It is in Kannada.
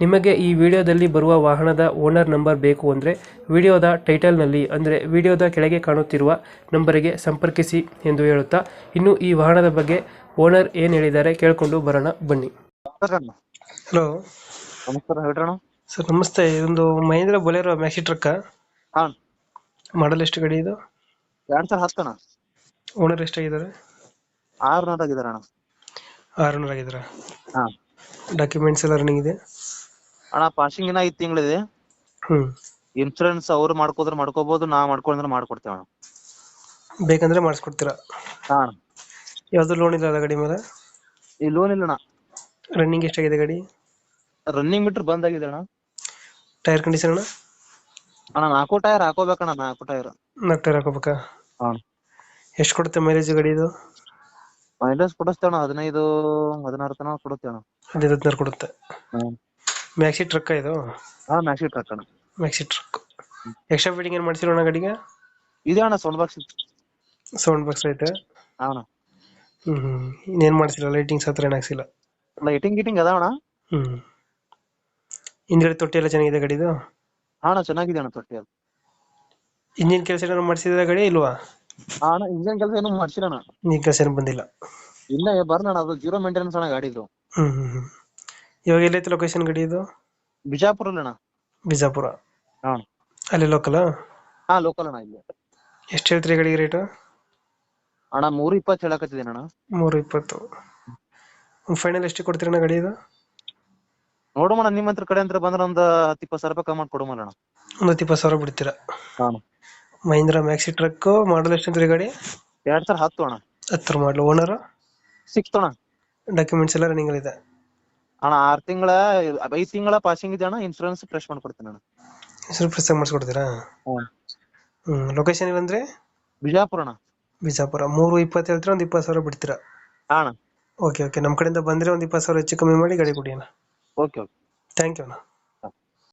ನಿಮಗೆ ಈ ವಿಡಿಯೋದಲ್ಲಿ ಬರುವ ವಾಹನದ ಓನರ್ ನಂಬರ್ ಬೇಕು ಅಂದರೆ ವಿಡಿಯೋದ ಟೈಟಲ್ನಲ್ಲಿ ಅಂದರೆ ವಿಡಿಯೋದ ಕೆಳಗೆ ಕಾಣುತ್ತಿರುವ ನಂಬರಿಗೆ ಸಂಪರ್ಕಿಸಿ ಎಂದು ಹೇಳುತ್ತಾ ಇನ್ನು ಈ ವಾಹನದ ಬಗ್ಗೆ ಓನರ್ ಏನು ಹೇಳಿದ್ದಾರೆ ಕೇಳಿಕೊಂಡು ಬರೋಣ ಬನ್ನಿ. ಹಲೋ. ನಮಸ್ಕಾರ ಸರ್ ನಮಸ್ತೆ. ಇದೊಂದು ಮಹೇಂದ್ರ ಬೊಲೆರೋ ಮ್ಯಾಕ್ಸಿ ಟ್ರಕ್ಕ? ಹಾಂ. ಮಾಡಲ್ ಎಷ್ಟು ಗಡಿ ಇದು? ಎರಡು ಸಾವಿರ ಹತ್ತಣ ಓನರ್ ಎಷ್ಟಾಗಿದ್ದಾರೆ? ಆರುನೂರ ಅಣ್ಣ. ಆರು ನೂರು ಆಗಿದ್ದಾರೆ ಹಾ. ಡಾಕ್ಯುಮೆಂಟ್ಸ್ ಎಲ್ಲ ರನ್ನಿಂಗ್ ಇದೆ? ಅಣ್ಣ ಪಾಸಿಂಗ್ ಇನ್ನ ಐದ್ ತಿಂಗಳಿದೆ. ಹ್ಞೂ ಇನ್ಶೂರೆನ್ಸ್ ಅವ್ರು ಮಾಡ್ಕೋದ್ರೆ ಮಾಡ್ಕೋಬಹುದು ನಾ ಮಾಡ್ಕೊಂಡ್ರೆ ಮಾಡ್ಕೊಡ್ತೇವೆ ಅಣ್ಣ. ಬೇಕಂದ್ರೆ ಮಾಡಿಸ್ಕೊಡ್ತೀರಾ? ಹಾ. ಅಣ್ಣ ಯಾವುದು ಲೋನ್ ಇಲ್ಲ ಅಲ್ಲ ಗಾಡಿ ಮೇಲೆ? ಈ ಲೋನ್ ಇಲ್ಲ ಅಣ್ಣ. ರನ್ನಿಂಗ್ ಎಷ್ಟಾಗಿದೆ ಗಾಡಿ? ರನ್ನಿಂಗ್ ಮೀಟರ್ ಬಂದ್ ಆಗಿದೆ ಅಣ್ಣ. ಟೈರ್ ಕಂಡೀಷನ್ ಅಣ್ಣ? ಅಣ್ಣ ನಾಲ್ಕು ಟೈರ್ ಹಾಕೋಬೇಕಣ್ಣ ನಾಲ್ಕು ಟೈರ್ ನಾಲ್ಕು ಟೈರ್ ಹಾಕೋಬೇಕಾ? ಹಾ. ಎಷ್ಟು ಕೊಡುತ್ತೆ ಮೈಲೇಜ್ ಗಾಡಿ ಇದು? ಮೈಲೇಜ್ ಕೊಡಿಸ್ತೇವೆ ಅಣ್ಣ ಹದಿನೈದು ಹದಿನಾರು ತನಕ ಕೊಡುತ್ತೆ ಅಣ್ಣ. ಹದಿನೈದು ಹದಿನಾರು ಕೊಡುತ್ತೆ. ಹ್ಮ್. ಮ್ಯಾಕ್ಸಿ ಟ್ರಕ್ ಇದು? ಹಾ ಮ್ಯಾಕ್ಸಿ ಟ್ರಕ್ ಅಣ್ಣ. ಮ್ಯಾಕ್ಸಿ ಟ್ರಕ್ ಎಕ್ಸ್ಟ್ರಾ ಫಿಟ್ಟಿಂಗ್ ಏನು ಅಣ್ಣ ಗಾಡಿಗೆ? ಇದೆ ಅಣ್ಣ ಸೌಂಡ್ ಬಾಕ್ಸ್ ಸೌಂಡ್ ಬಾಕ್ಸ್ ಐತೆ? ಹಾ ಅಣ್ಣ. ಹ್ಮ್ ಹ್ಮ್ ಇನ್ನೇನ್ ಮಾಡ್ಸಿಲ್ಲ? ಲೈಟಿಂಗ್ಸ್ ಹತ್ರ ಏನು ಹಾಕ್ಸಿಲ್ಲ? ಲೈಟಿಂಗ್ ಗಿಟಿಂಗ್ ಅದಾವ ಅಣ್ಣ. ಹ್ಮ್ ಹಿಂದ್ಗಡೆ ತೊಟ್ಟಿ ಎಲ್ಲ ಚೆನ್ನಾಗಿದೆ ಗಡಿದು ಹಾ ಅಣ್ಣ ಚೆನ್ನಾಗಿದೆ ಅಣ್ಣ ತೊಟ್ಟಿ ಅದು ಇಂಜಿನ್ ಕೆಲಸ ಏನಾದ್ರು ಮಾಡ್ಸಿದ್ರೆ ಗಾಡಿ ಇಲ್ವಾ? ಹಾ ಅಣ್ಣ ಇಂಜಿನ್ ಕೆಲಸ ಏನು ಮಾಡ್ಸಿಲ್ಲ ಅಣ್ಣ. ಇಂಜಿನ್ ಕೆಲಸ ಏನು ಬಂದಿಲ್ಲ. ಇಲ್ಲ ಅಣ್ಣ ಅದು ಜೀರೋ ಮೇಂಟೆನೆನ್ಸ್ ಅಣ್ಣ ಗಾಡಿದು. ಹ್ಮ್ ಹ್ಮ್ ಹ್ಮ್. ಇವಾಗ ಎಲ್ಲೈತೆ ಲೊಕೇಶನ್ ಗಾಡಿ ಇದು? ಬಿಜಾಪುರ ಅಣ್ಣ ಬಿಜಾಪುರ. ಹಾ. ಅಲ್ಲಿ ಲೋಕಲ್ ಹಾ ಲೋಕಲ್ ಅಣ್ಣ ಇಲ್ಲಿ. ಎಷ್ಟು ಹೇಳ್ತೀರಿ ಗಾಡಿಗೆ ರೇಟ್ ಅಣ್ಣ ಮೂರು ಇಪ್ಪತ್ತು ಹೇಳಕತ್ತಿದ್ದೀನಿ ಅಣ್ಣ. ಮೂರು ಇಪ್ಪತ್ತು ಫೈನಲ್ ಎಷ್ಟು ಕೊಡ್ತೀರಣ್ಣ ಗಾಡಿ ಇದು? ನೋಡೋಣ ನಿಮ್ಮ ಹತ್ರ ಕಡೆ ಅಂತ ಬಂದ್ರೆ ಒಂದು ಹತ್ತು ಇಪ್ಪತ್ತು ಸಾವಿರ ರೂಪಾಯಿ ಕಮ್ಮಿ ಕೊಡೋಣ ಅಣ್ಣ ಒಂದು ಹತ್ತು ಇಪ್ಪತ್ತು ಸಾವಿರ ಬಿಡ್ತೀರಾ? ಹಾ. ಮಹೀಂದ್ರ ಮ್ಯಾಕ್ಸಿ ಟ್ರಕ್ ಮಾಡಲ್ ಎಷ್ಟು ಅಂತೀರಿ ಗಾಡಿ? ಎರಡು ಸಾವಿರ ಹತ್ತು ಅಣ್ಣ. ಹತ್ತರ ಮಾಡಲು ಓನರ್ ಸಿಕ್ತಣ್ಣ ಅಣ್ಣ. ಡಾಕ್ಯುಮೆಂಟ್ಸ್ ಎಲ್ಲ ರನ್ನಿಂಗ್ ಇದೆ. ಅಣ್ಣ ಆರ್ ತಿಂಗಳ ಐದ್ ತಿಂಗಳ ಪಾಸಿಂಗ್ ಇದೆ ಅಣ್ಣ ಇನ್ಸೂರೆನ್ಸ್ ಫ್ರೆಶ್ ಮಾಡ್ಕೊಡ್ತೀನಿ ಅಣ್ಣ ಹೆಸರು ಪ್ರೆಸ್ ಮಾಡಿಸ್ಕೊಡ್ತೀರಾ ಹ್ಮ್ ಹ್ಮ್ ಲೊಕೇಶನ್ ಇಲ್ಲಂದ್ರೆ ಬಿಜಾಪುರ ಅಣ್ಣ ಬಿಜಾಪುರ ಮೂರು ಇಪ್ಪತ್ತು ಹೇಳ್ತೀರಾ ಒಂದು ಇಪ್ಪತ್ತು ಸಾವಿರ ಬಿಡ್ತೀರಾ ಹಾ ಅಣ್ಣ ಓಕೆ ಓಕೆ ನಮ್ಮ ಕಡೆಯಿಂದ ಬಂದರೆ ಒಂದು ಇಪ್ಪತ್ತು ಸಾವಿರ ಹೆಚ್ಚು ಕಮ್ಮಿ ಮಾಡಿ ಗಾಡಿ ಕೊಡಿ ಅಣ್ಣ ಓಕೆ ಓಕೆ ಥ್ಯಾಂಕ್ ಯು ಅಣ್ಣ